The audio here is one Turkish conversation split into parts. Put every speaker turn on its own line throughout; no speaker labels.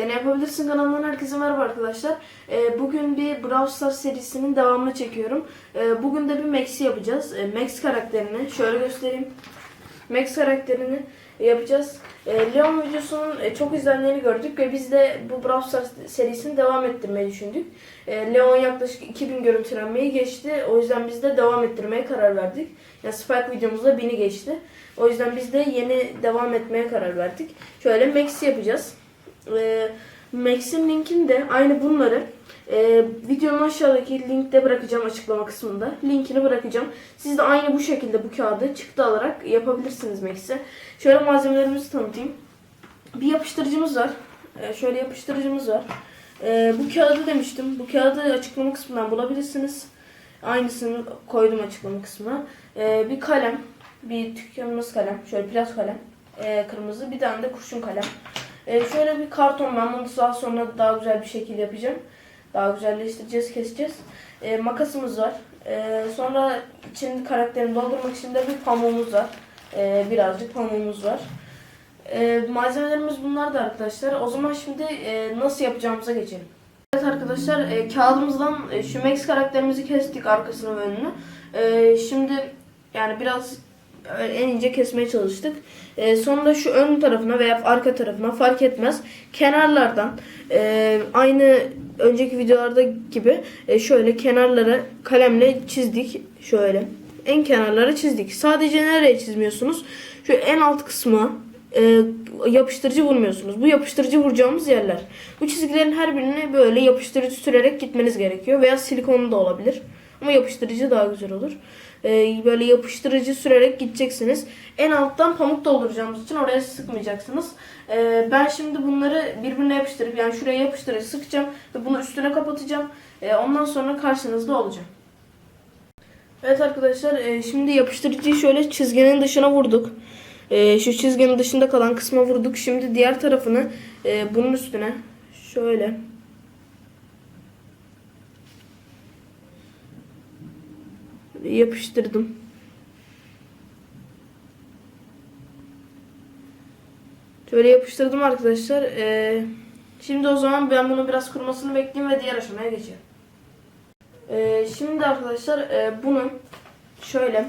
Dene Yapabilirsin kanalından herkese merhaba arkadaşlar. Ee, bugün bir Brawl Stars serisinin devamını çekiyorum. Ee, bugün de bir Max'i yapacağız. Ee, Max karakterini şöyle göstereyim. Max karakterini yapacağız. Ee, Leon videosunun e, çok izlendiğini gördük ve biz de bu Brawl Stars serisini devam ettirmeyi düşündük. Ee, Leon yaklaşık 2000 görüntülenmeyi geçti. O yüzden biz de devam ettirmeye karar verdik. Yani Spike videomuzda 1000'i geçti. O yüzden biz de yeni devam etmeye karar verdik. Şöyle Max'i yapacağız. Ee, Max'in linkini de aynı bunları e, videonun aşağıdaki linkte bırakacağım açıklama kısmında. Linkini bırakacağım. Siz de aynı bu şekilde bu kağıdı çıktı alarak yapabilirsiniz Max'i. Şöyle malzemelerimizi tanıtayım. Bir yapıştırıcımız var. Ee, şöyle yapıştırıcımız var. Ee, bu kağıdı demiştim. Bu kağıdı açıklama kısmından bulabilirsiniz. Aynısını koydum açıklama kısmına. Ee, bir kalem. Bir tükenmez kalem. Şöyle plas kalem. Ee, kırmızı. Bir tane de kurşun kalem. Ee, şöyle bir karton ben bunu daha sonra daha güzel bir şekil yapacağım. Daha güzelleştireceğiz, keseceğiz. Ee, makasımız var. Ee, sonra için karakterini doldurmak için de bir pamuğumuz var. Ee, birazcık pamuğumuz var. Ee, malzemelerimiz bunlar da arkadaşlar. O zaman şimdi e, nasıl yapacağımıza geçelim. Evet arkadaşlar e, kağıdımızdan e, şu Max karakterimizi kestik arkasını ve önünü. E, şimdi yani biraz e, en ince kesmeye çalıştık. E, sonra şu ön tarafına veya arka tarafına fark etmez. Kenarlardan e, aynı önceki videolarda gibi e, şöyle kenarlara kalemle çizdik. Şöyle en kenarlara çizdik. Sadece nereye çizmiyorsunuz? Şu en alt kısmı e, yapıştırıcı vurmuyorsunuz. Bu yapıştırıcı vuracağımız yerler. Bu çizgilerin her birine böyle yapıştırıcı sürerek gitmeniz gerekiyor. Veya silikonlu da olabilir. Ama yapıştırıcı daha güzel olur. E, böyle yapıştırıcı sürerek gideceksiniz. En alttan pamuk dolduracağımız için oraya sıkmayacaksınız. E, ben şimdi bunları birbirine yapıştırıp yani şuraya yapıştırıcı sıkacağım ve bunu üstüne kapatacağım. E, ondan sonra karşınızda olacağım. Evet arkadaşlar şimdi yapıştırıcıyı şöyle çizginin dışına vurduk. Şu çizginin dışında kalan kısma vurduk. Şimdi diğer tarafını bunun üstüne şöyle yapıştırdım. Şöyle yapıştırdım arkadaşlar. E, şimdi o zaman ben bunu biraz kurumasını bekleyeyim ve diğer aşamaya geçeyim. E, şimdi arkadaşlar e, bunu şöyle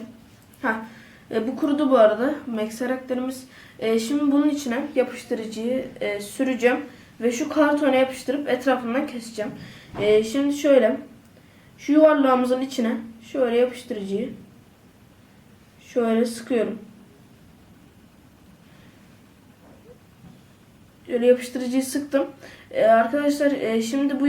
ha e, bu kurudu bu arada. Max karakterimiz. E, şimdi bunun içine yapıştırıcıyı e, süreceğim. Ve şu kartona yapıştırıp etrafından keseceğim. E, şimdi şöyle. Şu yuvarlağımızın içine şöyle yapıştırıcıyı şöyle sıkıyorum. Şöyle yapıştırıcıyı sıktım. E, arkadaşlar e, şimdi bu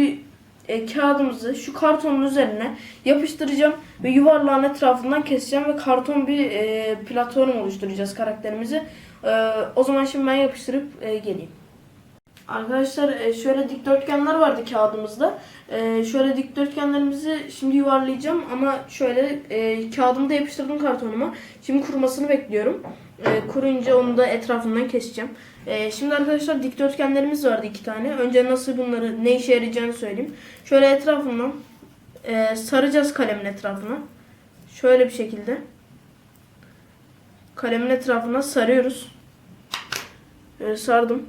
e, kağıdımızı şu kartonun üzerine yapıştıracağım ve yuvarlağın etrafından keseceğim ve karton bir e, platform oluşturacağız karakterimizi. E, o zaman şimdi ben yapıştırıp e, geleyim. Arkadaşlar e, şöyle dikdörtgenler vardı kağıdımızda. E, şöyle dikdörtgenlerimizi şimdi yuvarlayacağım ama şöyle e, kağıdımı da yapıştırdım kartonuma. Şimdi kurumasını bekliyorum. Kuruyunca onu da etrafından keseceğim. Şimdi arkadaşlar dikdörtgenlerimiz vardı iki tane. Önce nasıl bunları ne işe yarayacağını söyleyeyim. Şöyle etrafından saracağız kalemin etrafına. Şöyle bir şekilde. Kalemin etrafına sarıyoruz. Böyle sardım.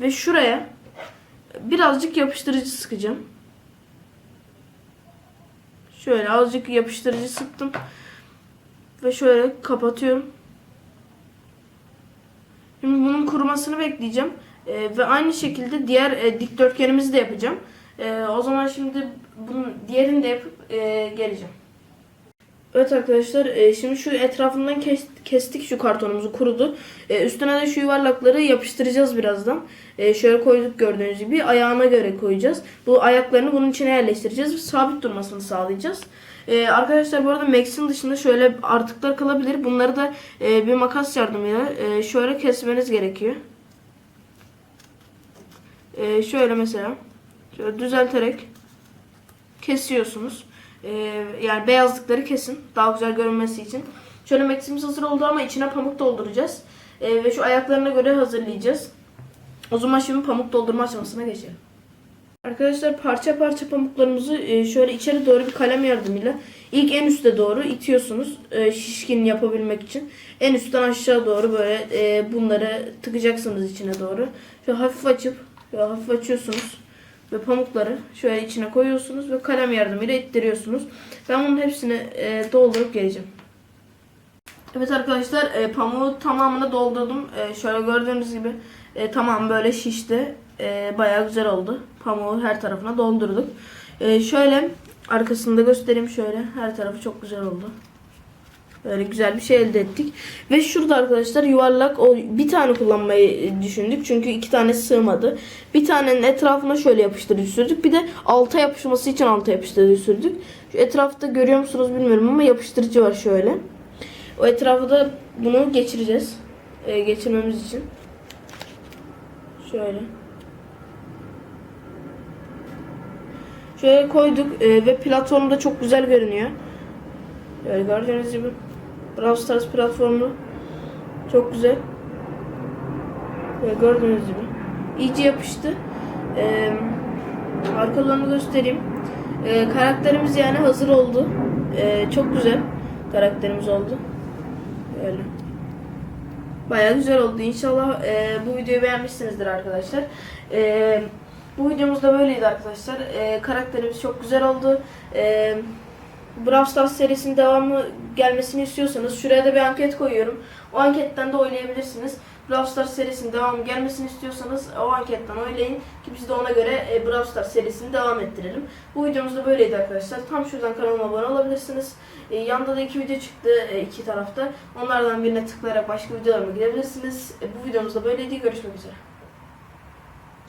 Ve şuraya birazcık yapıştırıcı sıkacağım. Şöyle azıcık yapıştırıcı sıktım. Ve şöyle kapatıyorum. Şimdi bunun kurumasını bekleyeceğim. Ee, ve aynı şekilde diğer e, dikdörtgenimizi de yapacağım. Ee, o zaman şimdi bunun diğerini de yapıp e, geleceğim. Evet arkadaşlar e, şimdi şu etrafından kes- kestik şu kartonumuzu kurudu. E, üstüne de şu yuvarlakları yapıştıracağız birazdan. E, şöyle koyduk gördüğünüz gibi ayağına göre koyacağız. Bu ayaklarını bunun içine yerleştireceğiz. Sabit durmasını sağlayacağız. E, arkadaşlar bu arada Max'in dışında şöyle artıklar kalabilir. Bunları da bir makas yardımıyla şöyle kesmeniz gerekiyor. Şöyle mesela şöyle düzelterek kesiyorsunuz. Ee, yani beyazlıkları kesin. Daha güzel görünmesi için. Şöyle Max'imiz hazır oldu ama içine pamuk dolduracağız. Ee, ve şu ayaklarına göre hazırlayacağız. O zaman şimdi pamuk doldurma aşamasına geçelim. Arkadaşlar parça parça pamuklarımızı e, şöyle içeri doğru bir kalem yardımıyla ilk en üste doğru itiyorsunuz e, şişkin yapabilmek için. En üstten aşağı doğru böyle e, bunları tıkacaksınız içine doğru. Şöyle hafif açıp Böyle hafif açıyorsunuz ve pamukları şöyle içine koyuyorsunuz ve kalem yardımıyla ittiriyorsunuz. Ben bunun hepsini e, doldurup geleceğim. Evet arkadaşlar e, pamuğu tamamını doldurdum. E, şöyle gördüğünüz gibi e, tamam böyle şişti. E, bayağı güzel oldu. Pamuğu her tarafına doldurduk. E, şöyle arkasında göstereyim şöyle. Her tarafı çok güzel oldu. Böyle güzel bir şey elde ettik. Ve şurada arkadaşlar yuvarlak o bir tane kullanmayı düşündük. Çünkü iki tane sığmadı. Bir tanenin etrafına şöyle yapıştırıcı sürdük. Bir de alta yapışması için alta yapıştırıcı sürdük. Şu etrafta görüyor musunuz bilmiyorum ama yapıştırıcı var şöyle. O etrafı da bunu geçireceğiz. Ee, geçirmemiz için. Şöyle. Şöyle koyduk ee, ve platform da çok güzel görünüyor. Böyle gördüğünüz gibi Brawl Stars platformu çok güzel. Böyle gördüğünüz gibi iyice yapıştı. Ee, arkalarını göstereyim. Ee, karakterimiz yani hazır oldu. Ee, çok güzel karakterimiz oldu. Öyle. Bayağı güzel oldu. İnşallah e, bu videoyu beğenmişsinizdir arkadaşlar. E, bu videomuz da böyleydi arkadaşlar. E, karakterimiz çok güzel oldu. E, Brawl Stars serisinin devamı gelmesini istiyorsanız şuraya da bir anket koyuyorum. O anketten de oynayabilirsiniz. Brawl Stars serisinin devamı gelmesini istiyorsanız o anketten oylayın ki biz de ona göre e, Brawl Stars serisini devam ettirelim. Bu videomuz da böyleydi arkadaşlar. Tam şuradan kanalıma abone olabilirsiniz. E, yanda da iki video çıktı e, iki tarafta. Onlardan birine tıklayarak başka videolarıma gidebilirsiniz. E, bu videomuz da böyleydi. Görüşmek üzere.